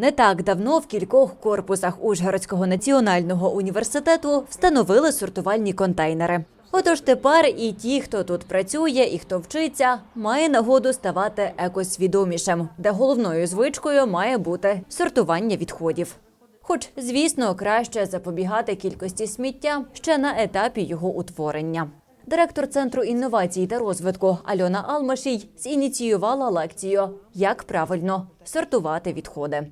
Не так давно в кількох корпусах Ужгородського національного університету встановили сортувальні контейнери. Отож тепер і ті, хто тут працює, і хто вчиться, має нагоду ставати екосвідомішим, де головною звичкою має бути сортування відходів. Хоч, звісно, краще запобігати кількості сміття ще на етапі його утворення. Директор центру інновацій та розвитку Альона Алмашій зініціювала лекцію Як правильно сортувати відходи.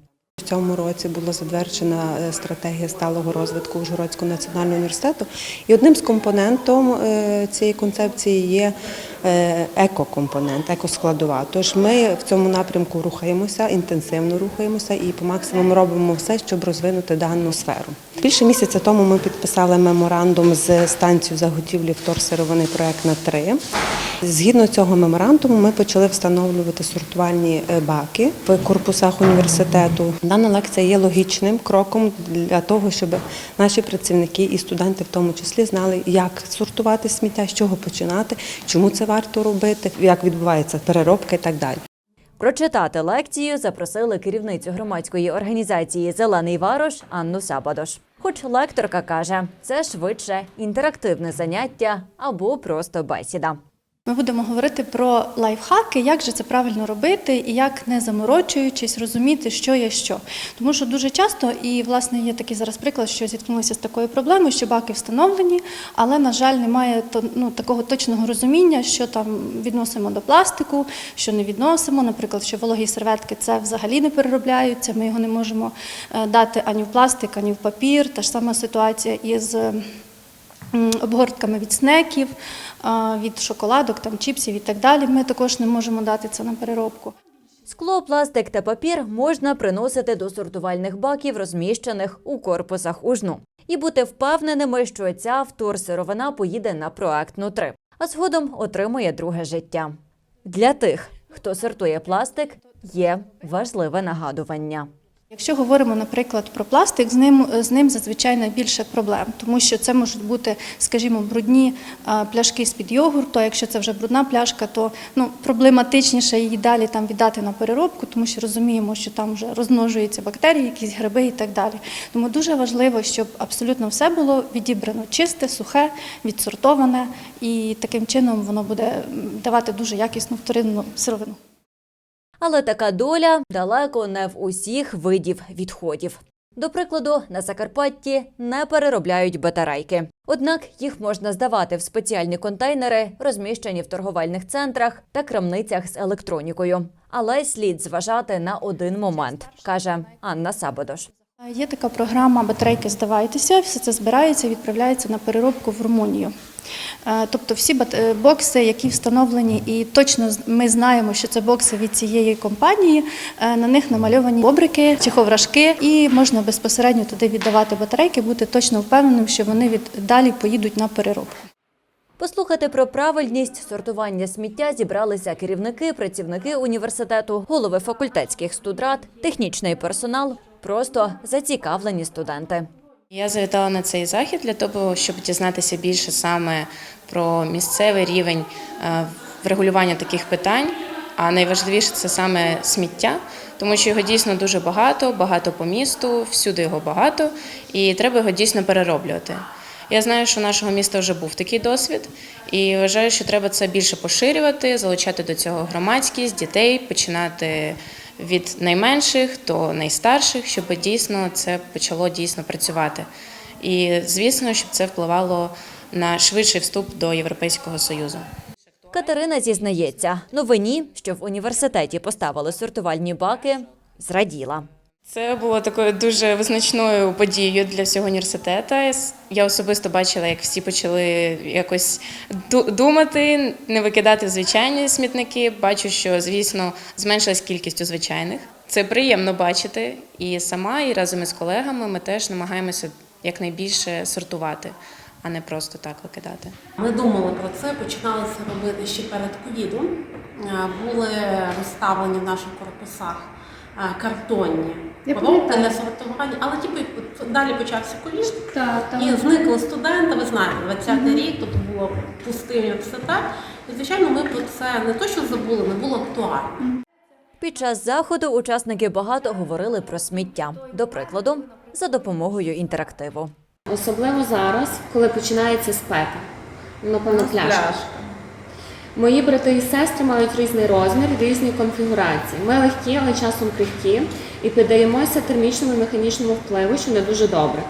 Цьому році була затверджена е, стратегія сталого розвитку Ужгородського національного університету. І одним з компонентом е, цієї концепції є екокомпонент, екоскладова. Тож ми в цьому напрямку рухаємося, інтенсивно рухаємося і по максимуму робимо все, щоб розвинути дану сферу. Більше місяця тому ми підписали меморандум з станцією заготівлі вторсировини проект на 3. Згідно цього меморандуму, ми почали встановлювати сортувальні е, баки в корпусах університету. Дана лекція є логічним кроком для того, щоб наші працівники і студенти, в тому числі, знали, як сортувати сміття, з чого починати, чому це варто робити, як відбувається переробка і так далі. Прочитати лекцію запросили керівницю громадської організації Зелений Варош Анну Сабадош. Хоч лекторка каже, це швидше інтерактивне заняття або просто бесіда. Ми будемо говорити про лайфхаки, як же це правильно робити і як не заморочуючись, розуміти, що є що. Тому що дуже часто, і власне є такий зараз приклад, що зіткнулися з такою проблемою, що баки встановлені, але, на жаль, немає ну, такого точного розуміння, що там відносимо до пластику, що не відносимо. Наприклад, що вологі серветки це взагалі не переробляються. Ми його не можемо е, дати ані в пластик, ані в папір. Та ж сама ситуація із. Обгортками від снеків, від шоколадок, там, чіпсів і так далі. Ми також не можемо дати це на переробку. Скло, пластик та папір можна приносити до сортувальних баків, розміщених у корпусах ужну, і бути впевненими, що ця вторсировина поїде на проектну 3, а згодом отримує друге життя. Для тих, хто сортує пластик, є важливе нагадування. Якщо говоримо, наприклад, про пластик, з ним, з ним зазвичай найбільше проблем, тому що це можуть бути, скажімо, брудні пляшки з-під йогурту. а Якщо це вже брудна пляшка, то ну, проблематичніше її далі там віддати на переробку, тому що розуміємо, що там вже розмножуються бактерії, якісь гриби і так далі. Тому дуже важливо, щоб абсолютно все було відібрано чисте, сухе, відсортоване, і таким чином воно буде давати дуже якісну вторинну сировину. Але така доля далеко не в усіх видів відходів. До прикладу, на Закарпатті не переробляють батарейки. Однак їх можна здавати в спеціальні контейнери, розміщені в торговельних центрах та крамницях з електронікою. Але слід зважати на один момент, каже Анна Сабодош. Є така програма Батарейки здавайтеся. Все це збирається відправляється на переробку в Румунію. Е, Тобто всі е, бокси, які встановлені, і точно ми знаємо, що це бокси від цієї компанії. е, На них намальовані бобрики чи ховрашки, і можна безпосередньо туди віддавати батарейки, бути точно впевненим, що вони від далі поїдуть на переробку. Послухати про правильність сортування сміття зібралися керівники, працівники університету, голови факультетських студрат, технічний персонал, просто зацікавлені студенти. Я завітала на цей захід для того, щоб дізнатися більше саме про місцевий рівень е, врегулювання таких питань. А найважливіше це саме сміття, тому що його дійсно дуже багато, багато по місту, всюди його багато, і треба його дійсно перероблювати. Я знаю, що у нашого міста вже був такий досвід, і вважаю, що треба це більше поширювати, залучати до цього громадськість, дітей, починати від найменших до найстарших, щоб дійсно це почало дійсно працювати. І звісно, щоб це впливало на швидший вступ до Європейського союзу. Катерина зізнається, новині, що в університеті поставили сортувальні баки, зраділа. Це було такою дуже визначною подією для всього університету. Я особисто бачила, як всі почали якось думати, не викидати звичайні смітники. Бачу, що звісно зменшилась кількість у звичайних. Це приємно бачити. І сама, і разом із колегами ми теж намагаємося якнайбільше сортувати, а не просто так викидати. Ми думали про це, починали це робити ще перед ковідом. Е, Були розставлені в наших корпусах е, картонні для сортування, але типу, далі почався ковід і зникли студенти. Ви знаєте, 20-й рік тут було пустий університет. І звичайно, ми про це не то, що забули, не було актуально. Під час заходу учасники багато говорили про сміття. До прикладу, за допомогою інтерактиву. Особливо зараз, коли починається спека. Напевно, пляшка. Мої брати і сестри мають різний розмір, різні конфігурації. Ми легкі, але часом крихкі, і піддаємося термічному і механічному впливу, що не дуже добре.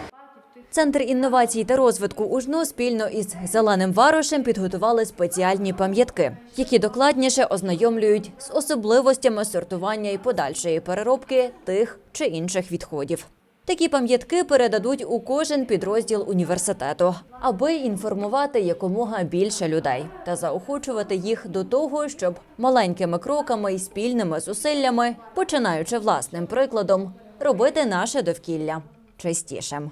Центр інновацій та розвитку УЖНУ спільно із зеленим варошем підготували спеціальні пам'ятки, які докладніше ознайомлюють з особливостями сортування і подальшої переробки тих чи інших відходів. Такі пам'ятки передадуть у кожен підрозділ університету, аби інформувати якомога більше людей та заохочувати їх до того, щоб маленькими кроками і спільними зусиллями, починаючи власним прикладом, робити наше довкілля чистішим.